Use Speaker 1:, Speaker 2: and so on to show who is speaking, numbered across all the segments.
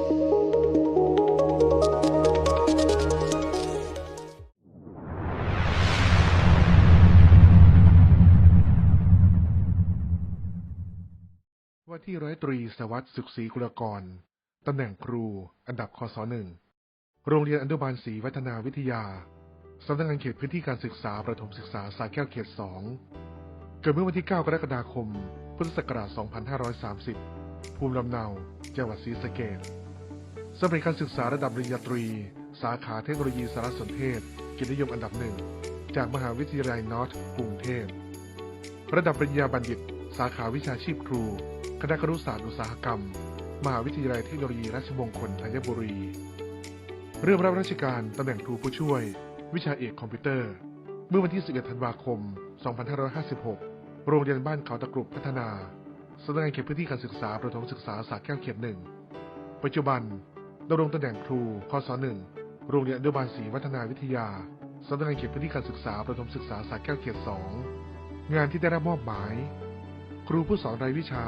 Speaker 1: ว่าที่ร้อยตรีสวัสดิ์สุขศรีกุลกร ตำแหน่งครู อันดับคศหนึ่ง โรงเรียนอนุบาลศรีวัฒนาวิทยา สำนักงานเขตพื้นที่การศึกษาประถมศึกษาสาแก้วเขตสอง เกิดเมื่อวันที่ 9 กรกฎาคม พุทธศักราช 2530 ภูมิลำเนา จังหวัดศรีสะเกษ สำเร็จการศึกษาระดับปริญญาตรี สาขาเทคโนโลยีสารสนเทศ กิจนิยมอันดับหนึ่ง จากมหาวิทยาลัยนอร์ทกรุงเทพ ระดับปริญญาบัณฑิต สาขาวิชาชีพครู คณะครุศาสตร์อุตสาหกรรม มหาวิทยาลัยเทคโนโลยีราชมงคลธัญบุรี เริ่มรับราชการตำแหน่งครูผู้ช่วย วิชาเอกคอมพิวเตอร์ เมื่อวันที่ 11 ธันวาคม 2556 โรงเรียนบ้านเขาตะกรุบพัฒนาสำนักงานเขตพื้นที่การศึกษาประถมศึกษาสาแก้วเขตหนึ่งปัจจุบัน ดำรงตำแหน่งครูพศหนึ่งโรงเรียนอนุบาลศรีวัฒนาวิทยาสำนักงานเขตพื้นที่การศึกษาประถมศึกษาสาแก้วเขตสองงานที่ได้รับมอบหมาย ครูผู้สอนรายวิชา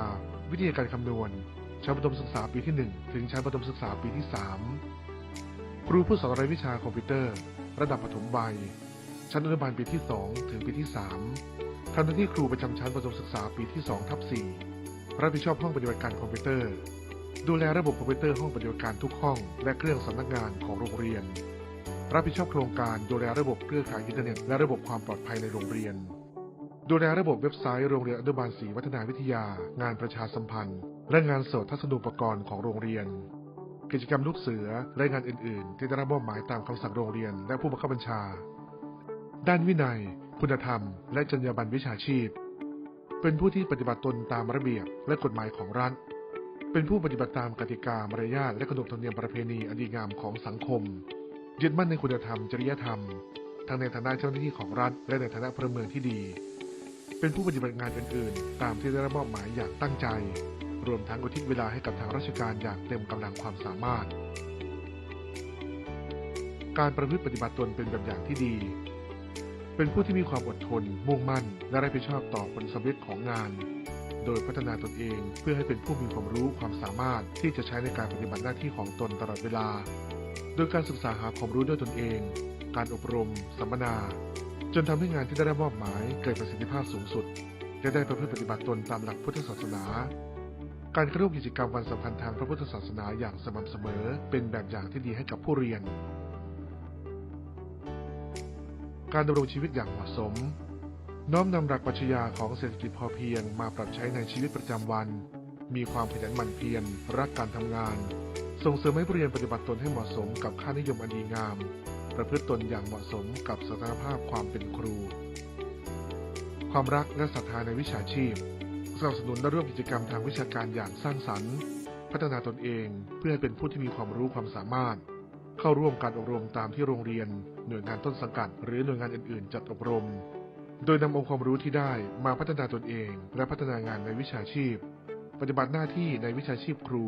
Speaker 1: วิทยาการคำนวณชั้นประถมศึกษาปีที่ 1 ถึงชั้นประถมศึกษาปีที่ 3 ครูผู้สอนรายวิชาคอมพิวเตอร์ ระดับปฐมวัยชั้นอนุบาลปีที่ 2 ถึงปีที่ 3ทำหน้าที่ครูประจำชั้นประถมศึกษาปีที่2ทับ4รับผิดชอบห้องปฏิบัติการคอมพิวเตอร์ ดูแลระบบคอมพิวเตอร์ห้องปฏิบัติการทุกห้อง และเครื่องสำนักงานของโรงเรียน รับผิดชอบโครงการดูแลระบบเครือข่ายอินเทอร์เน็ตและระบบความปลอดภัยในโรงเรียน ดูแลระบบเว็บไซต์โรงเรียนอนุบาลศรีวัฒนาวิทยา งานประชาสัมพันธ์ และงานสดทัศนูปกรณ์ของโรงเรียน กิจกรรมลูกเสือและงานอื่น ๆ ที่ได้รับมอบหมายตามคำสั่งโรงเรียน และผู้บังคับบัญชา ด้านวินัย คุณธรรม และจรรยาบรรณวิชาชีพ เป็นผู้ที่ปฏิบัติตนตามระเบียบและกฎหมายของรัฐ เป็นผู้ปฏิบัติตามกติกามารยาทและขนบธรรมเนียมประเพณีอันดีงามของสังคม ยึดมั่นในคุณธรรม จริยธรรม ทั้งในฐานะเจ้าหน้าที่ของรัฐ และในฐานะพลเมืองที่ดี เป็นผู้ปฏิบัติงานอื่นๆ ตามที่ได้รับมอบหมายอย่างตั้งใจ รวมทั้งอุทิศเวลาให้กับทางราชการอย่างเต็มกำลังความสามารถ การประพฤติปฏิบัติตนเป็นแบบอย่างที่ดี เป็นผู้ที่มีความอดทน มุ่งมั่น และรับผิดชอบต่อผลสำเร็จของงาน โดยพัฒนาตนเองเพื่อให้เป็นผู้มีความรู้ความสามารถที่จะใช้ในการปฏิบัติหน้าที่ของตนตลอดเวลา โดยการศึกษาหาความรู้ด้วยตนเอง การอบรม สัมมนา จนทำให้งานที่ได้รับมอบหมายเกิดประสิทธิภาพสูงสุด และได้ประพฤติปฏิบัติตนตามหลักพุทธศาสนา การเข้าร่วมกิจกรรมวันสำคัญทางพระพุทธศาสนาอย่างสม่ำเสมอ เป็นแบบอย่างที่ดีให้กับผู้เรียน การดำรงชีวิตอย่างเหมาะสม น้อมนำหลักปรัชญาของเศรษฐกิจพอเพียงมาปรับใช้ในชีวิตประจำวัน มีความขยันหมั่นเพียรรักการทำงาน ส่งเสริมให้ผู้เรียนปฏิบัติตนให้เหมาะสมกับค่านิยมอันดีงาม ประพฤติตนอย่างเหมาะสมกับสถานภาพความเป็นครู ความรักและศรัทธาในวิชาชีพสนับสนุนและร่วมกิจกรรมทางวิชาการอย่างสร้างสรรค์ พัฒนาตนเองเพื่อให้เป็นผู้ที่มีความรู้ความสามารถ เข้าร่วมการอบรมตามที่โรงเรียน หน่วยงานต้นสังกัด หรือหน่วยงานอื่นๆ จัดอบรม โดยนำองค์ความรู้ที่ได้มาพัฒนาตนเอง และพัฒนางานในวิชาชีพ ปฏิบัติหน้าที่ในวิชาชีพครู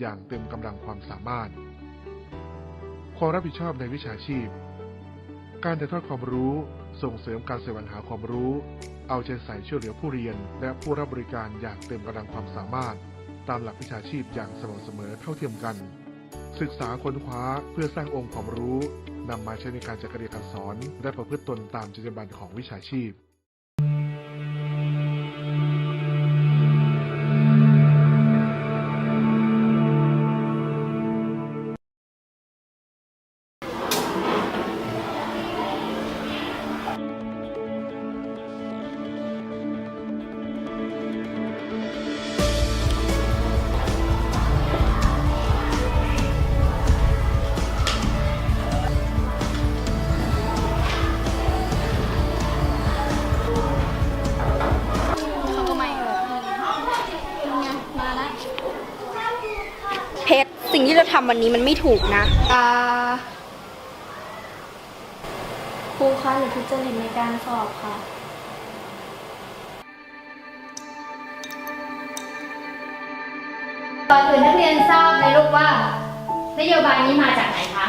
Speaker 1: อย่างเต็มกำลังความสามารถ ความรับผิดชอบในวิชาชีพ การถ่ายทอดความรู้ส่งเสริมการแสวงหาความรู้ เอาใจใส่ช่วยเหลือผู้เรียน และผู้รับบริการอย่างเต็มกำลังความสามารถ ตามหลักวิชาชีพอย่างสม่ำเสมอเท่าเทียมกัน ศึกษาค้นคว้าเพื่อสร้างองค์ความรู้ นำมาใช้ในการจัดการเรียนการสอน และประพฤติตนตามจรรยาบรรณของวิชาชีพ
Speaker 2: ที่เราทำวันนี้มันไม่ถูกนะ
Speaker 3: อ่าครูคะหรือทุจริตในการสอบค่ะ
Speaker 4: ก่อนอื่นนักเรียนทราบไหมลูกว่านโยบายนี้มาจากไหน
Speaker 3: คะ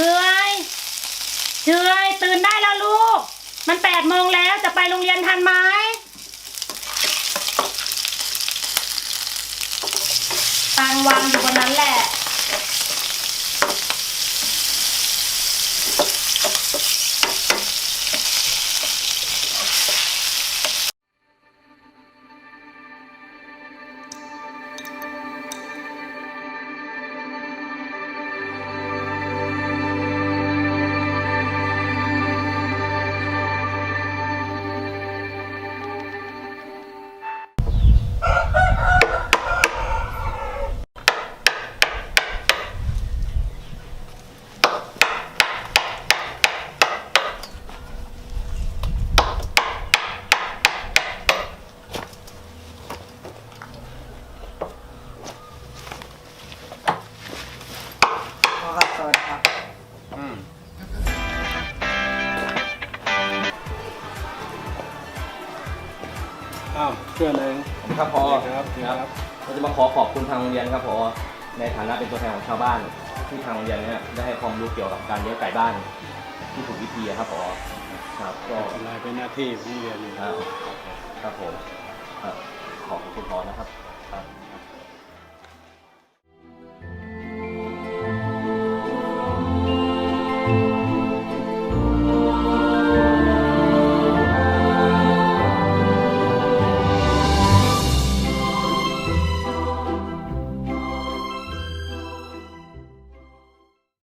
Speaker 5: เชยเชยตื่นได้แล้วลูก มันแปดโมงแล้วจะไปโรงเรียนทันไหมตังวางอยู่บนนั้นแหละ
Speaker 6: อ้าวเพื่อนเอง
Speaker 7: ครับพอ
Speaker 6: ครับ
Speaker 7: ครับเราจะมาขอขอบคุณทางโรงเรียนครับพอในฐานะเป็นตัวแทนของชาวบ้าน ที่ทางโรงเรียนเนี่ยได้ให้ความรู้เกี่ยวกับการเลี้ยงไก่บ้าน ที่ถูกวิธีอะครับพอครับก็
Speaker 6: อะไรเป็นหน้าที่ของโรงเรียนอยู่
Speaker 7: ครับครับผมเอ่อขอบคุณพอนะครับครับ